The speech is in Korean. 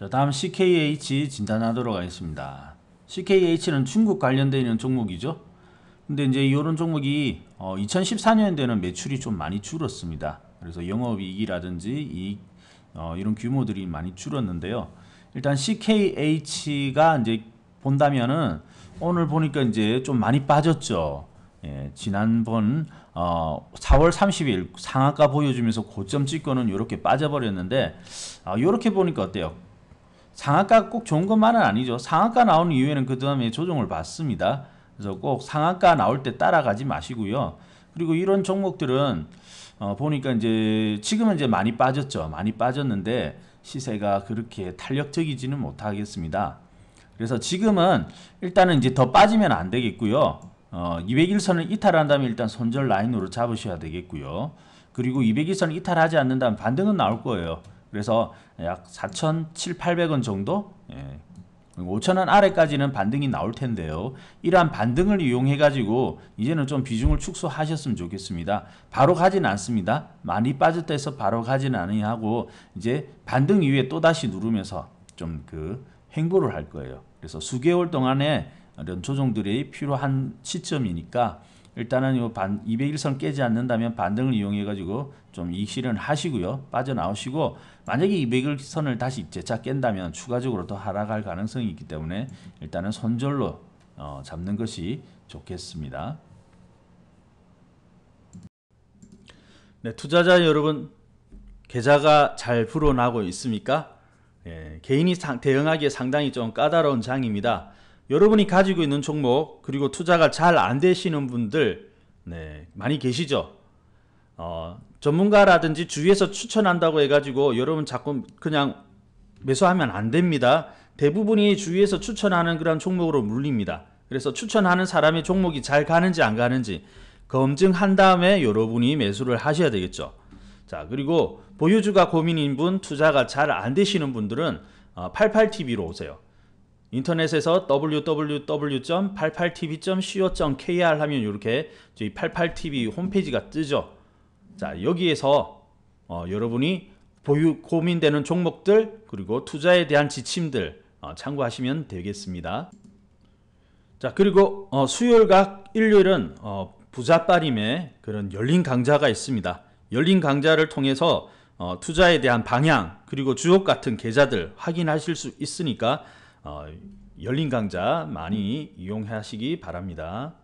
자, 다음 CKH 진단하도록 하겠습니다. CKH는 중국 관련되어 있는 종목이죠. 근데 이제 이런 종목이 어, 2014년에는 매출이 좀 많이 줄었습니다. 그래서 영업이익이라든지 이익 어, 이런 규모들이 많이 줄었는데요. 일단 CKH가 이제 본다면은 오늘 보니까 이제 좀 많이 빠졌죠. 예, 지난번 어, 4월 30일 상한가 보여주면서 고점 찍고는 이렇게 빠져버렸는데 아, 이렇게 보니까 어때요? 상한가 꼭 좋은 것만은 아니죠. 상한가 나온 이후에는 그 다음에 조정을 받습니다. 그래서 꼭 상한가 나올 때 따라가지 마시고요. 그리고 이런 종목들은 어, 보니까 이제 지금은 이제 많이 빠졌죠. 많이 빠졌는데 시세가 그렇게 탄력적이지는 못하겠습니다. 그래서 지금은 일단은 이제 더 빠지면 안 되겠고요. 어, 201선을 이탈한 다음에 일단 손절 라인으로 잡으셔야 되겠고요. 그리고 201선을 이탈하지 않는다면 반등은 나올 거예요. 그래서 약 4,700원 정도 예. 5천원 아래까지는 반등이 나올 텐데요. 이러한 반등을 이용해 가지고 이제는 좀 비중을 축소하셨으면 좋겠습니다. 바로 가지는 않습니다. 많이 빠졌다 해서 바로 가지는 아니하고 이제 반등 이후에 또 다시 누르면서 좀 그 행보를 할 거예요. 그래서 수개월 동안에 이런 조정들이 필요한 시점이니까 일단은 요 반, 201선 깨지 않는다면 반등을 이용해 가지고 좀 이익 실현 하시고요. 빠져나오시고 만약에 201선을 다시 재차 깬다면 추가적으로 더 하락할 가능성이 있기 때문에 일단은 손절로 어, 잡는 것이 좋겠습니다. 네, 투자자 여러분 계좌가 잘 불어나고 있습니까? 예, 개인이 상, 대응하기에 상당히 좀 까다로운 장입니다. 여러분이 가지고 있는 종목 그리고 투자가 잘 안 되시는 분들 네, 많이 계시죠. 어, 전문가라든지 주위에서 추천한다고 해가지고 여러분 자꾸 그냥 매수하면 안 됩니다. 대부분이 주위에서 추천하는 그런 종목으로 물립니다. 그래서 추천하는 사람의 종목이 잘 가는지 안 가는지 검증한 다음에 여러분이 매수를 하셔야 되겠죠. 자 그리고 보유주가 고민인 분 투자가 잘 안 되시는 분들은 88TV로 어, 오세요. 인터넷에서 www.88tv.co.kr 하면 이렇게 저희 88TV 홈페이지가 뜨죠. 자 여기에서 어, 여러분이 보유 고민되는 종목들 그리고 투자에 대한 지침들 어, 참고하시면 되겠습니다. 자 그리고 어, 수요일과 일요일은 어, 부자빠림의 그런 열린 강좌가 있습니다. 열린 강좌를 통해서 어, 투자에 대한 방향 그리고 주옥 같은 계좌들 확인하실 수 있으니까 어, 열린 강좌 많이 이용하시기 바랍니다.